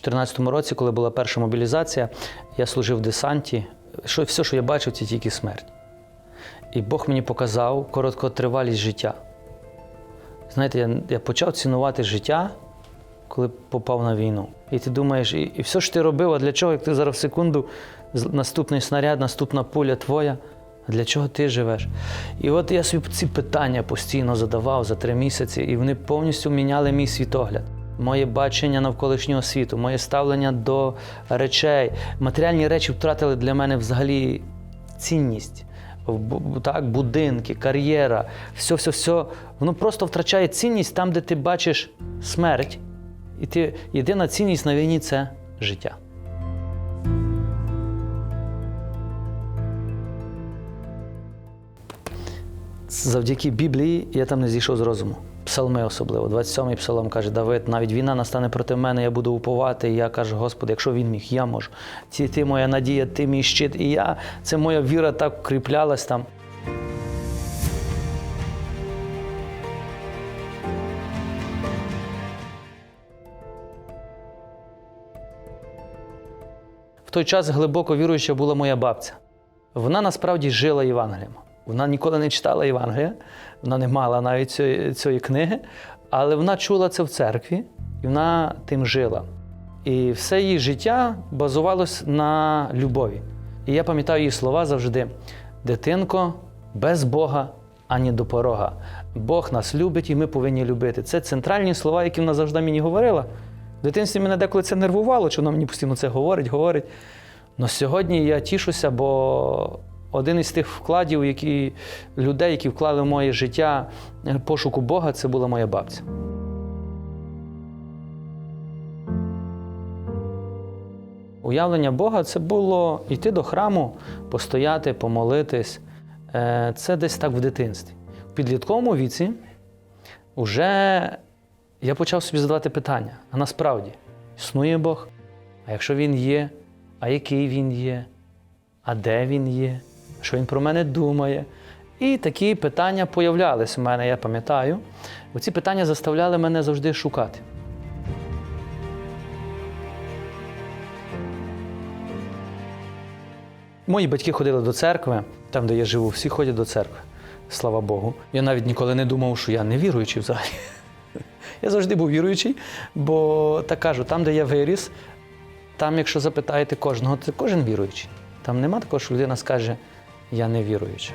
2014 році, коли була перша мобілізація, я служив в десанті. Що, все, що я бачив, це тільки смерть. І Бог мені показав короткотривалість життя. Знаєте, я, я почав цінувати життя, коли попав на війну. І ти думаєш, і, і все що ти робив, а для чого, як ти зараз в секунду, наступний снаряд, наступна пуля твоя, а для чого ти живеш? І от я собі ці питання постійно задавав за три місяці, і вони повністю міняли мій світогляд. Моє бачення навколишнього світу, моє ставлення до речей. Матеріальні речі втратили для мене взагалі цінність. Так, будинки, кар'єра, все, все, все. Воно просто втрачає цінність там, де ти бачиш смерть. І ти єдина цінність на війні це життя. Завдяки Біблії я там не зійшов з розуму. Псалми особливо. 27-й псалом каже Давид, навіть війна настане проти мене, я буду уповати. І я кажу, Господи, якщо він міг, я можу. Ти, ти моя надія, ти мій щит. І я, це моя віра так укріплялась там. В той час глибоко віруюча була моя бабця. Вона насправді жила Євангелієм. Вона ніколи не читала Євангелія, вона не мала навіть цієї, цієї книги, але вона чула це в церкві і вона тим жила. І все її життя базувалось на любові. І я пам'ятаю її слова завжди: дитинко, без Бога ані до порога. Бог нас любить і ми повинні любити. Це центральні слова, які вона завжди мені говорила. В дитинстві мене деколи це нервувало, що вона мені постійно це говорить, говорить. Але сьогодні я тішуся, бо один із тих вкладів, які людей, які вклали в моє життя е, пошуку Бога, це була моя бабця. Уявлення Бога це було йти до храму, постояти, помолитись. Е, Це десь так в дитинстві. В підлітковому віці вже я почав собі задавати питання: а насправді існує Бог? А якщо він є, а який він є? А де він є? Що він про мене думає? І такі питання появлялись у мене, я пам'ятаю. Оці питання заставляли мене завжди шукати. Мої батьки ходили до церкви, там, де я живу, всі ходять до церкви. Слава Богу. Я навіть ніколи не думав, що я не віруючий взагалі. Я завжди був віруючий, бо так кажу, там, де я виріс, там, якщо запитаєте кожного, це кожен віруючий. Там нема такого, що людина скаже, я не віруючий.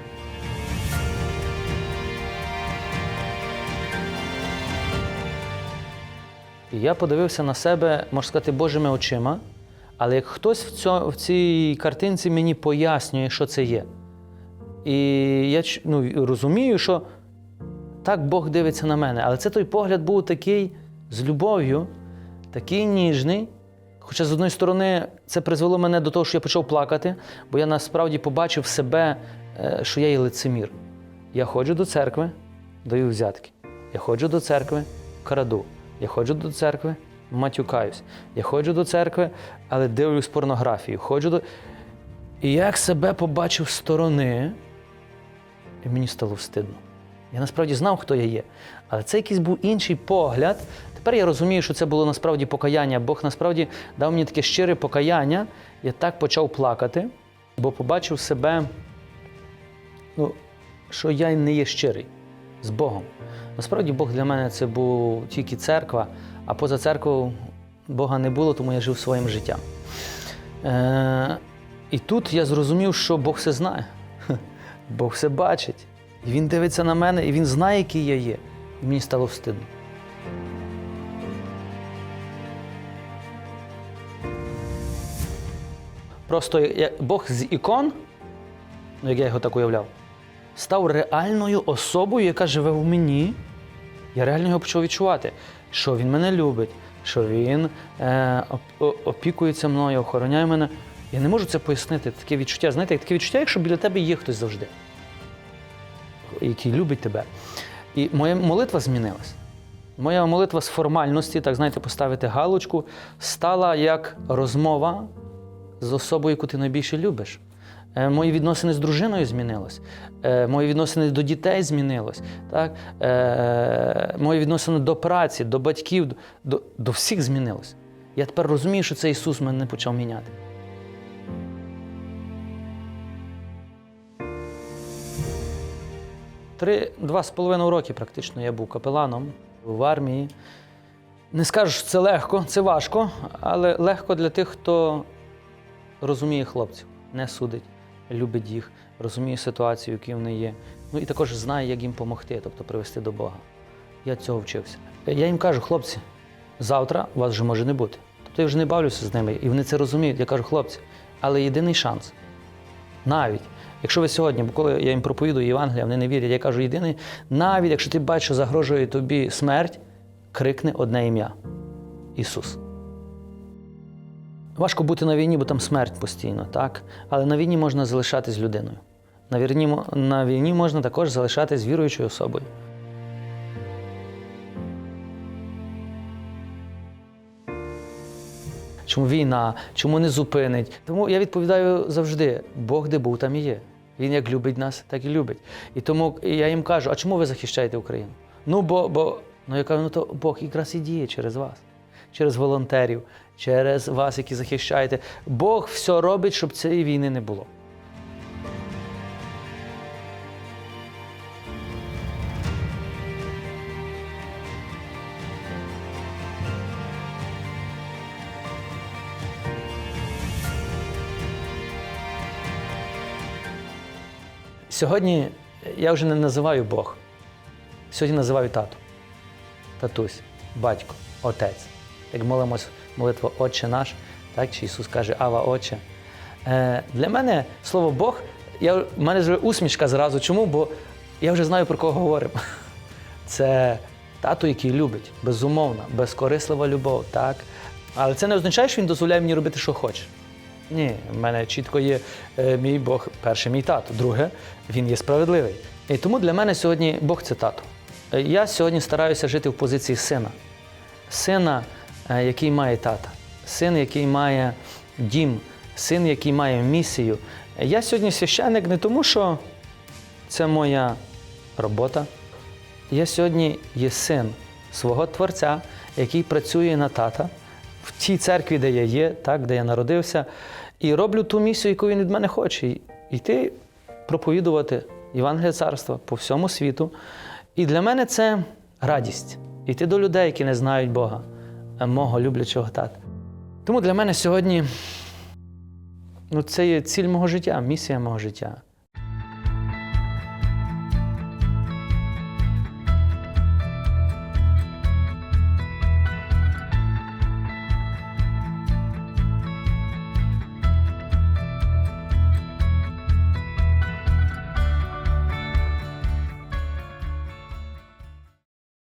Я подивився на себе, можна сказати, Божими очима, але як хтось в, цьо, в цій картинці мені пояснює, що це є. І я ну, розумію, що так Бог дивиться на мене. Але це той погляд був такий з любов'ю, такий ніжний. Хоча, з одної сторони, це призвело мене до того, що я почав плакати, бо я насправді побачив себе, е, що я є лицемір. Я ходжу до церкви, даю взятки. Я ходжу до церкви, краду. Я ходжу до церкви, матюкаюсь. Я ходжу до церкви, але дивлюсь порнографію. Ходжу до... І як себе побачив з сторони, і мені стало встидно. Я насправді знав, хто я є. Але це якийсь був інший погляд. Тепер я розумію, що це було насправді покаяння. Бог насправді дав мені таке щире покаяння. Я так почав плакати, бо побачив себе, ну, що я не є щирий з Богом. Насправді Бог для мене це був тільки церква, а поза церквою Бога не було, тому я жив своїм життям. Е, і тут я зрозумів, що Бог все знає. Бог все бачить. І він дивиться на мене, і він знає, який я є. І мені стало встидно. Просто Бог з ікон, ну як я його так уявляв, став реальною особою, яка живе в мені. Я реально його почав відчувати, що він мене любить, що він е, опікується мною, охороняє мене. Я не можу це пояснити. Таке відчуття, знаєте, таке відчуття, якщо біля тебе є хтось завжди, який любить тебе. І моя молитва змінилась. Моя молитва з формальності, так знаєте, поставити галочку, стала як розмова з особою, яку ти найбільше любиш. Е, Мої відносини з дружиною змінились. Е, Мої відносини до дітей змінилось. Так? Е, Мої відносини до праці, до батьків, до, до всіх змінилось. Я тепер розумію, що це Ісус мене почав міняти. Три, два з половиною роки практично я був капеланом в армії. Не скажу, що це легко, це важко, але легко для тих, хто розуміє хлопців, не судить, любить їх, розуміє ситуацію, в якій вони є. Ну і також знає, як їм допомогти, тобто привести до Бога. Я цього вчився. Я їм кажу, хлопці, завтра вас вже може не бути. Тобто я вже не бавлюся з ними, і вони це розуміють. Я кажу, хлопці, але єдиний шанс. Навіть, якщо ви сьогодні, бо коли я їм проповідую Євангелія, вони не вірять, я кажу, єдиний, навіть якщо ти бачиш, що загрожує тобі смерть, крикни одне ім'я Ісус. Важко бути на війні, бо там смерть постійно, так? Але на війні можна залишатись людиною. На війні, на війні можна також залишатись віруючою особою. Чому війна, чому не зупинить? Тому я відповідаю завжди: Бог де був, там і є. Він як любить нас, так і любить. І тому я їм кажу: а чому ви захищаєте Україну? Ну, бо, бо ну я кажу, ну то Бог якраз і діє через вас, через волонтерів, через вас, які захищаєте. Бог все робить, щоб цієї війни не було. Сьогодні я вже не називаю Бог. Сьогодні називаю тато, татусь, батько, отець. Як молимось молитву Отче наш, так чи Ісус каже Ава Отче. Е, для мене слово Бог, я, в мене вже усмішка зразу. Чому? Бо я вже знаю, про кого говоримо. Це тато, який любить, безумовно, безкорислива любов, так. Але це не означає, що він дозволяє мені робити, що хоче. Ні, в мене чітко є е, мій Бог, перше, мій тато. Друге, він є справедливий. І тому для мене сьогодні Бог це тато. Е, Я сьогодні стараюся жити в позиції сина. Сина, е, який має тата, син, який має дім, син, який має місію. Я сьогодні священник не тому, що це моя робота. Я сьогодні є син свого Творця, який працює на тата в тій церкві, де я є, так, де я народився, і роблю ту місію, яку він від мене хоче. Йти проповідувати Євангелія царства по всьому світу. І для мене це радість. Йти до людей, які не знають Бога, а мого люблячого тата. Тому для мене сьогодні ну, це є ціль мого життя, місія мого життя.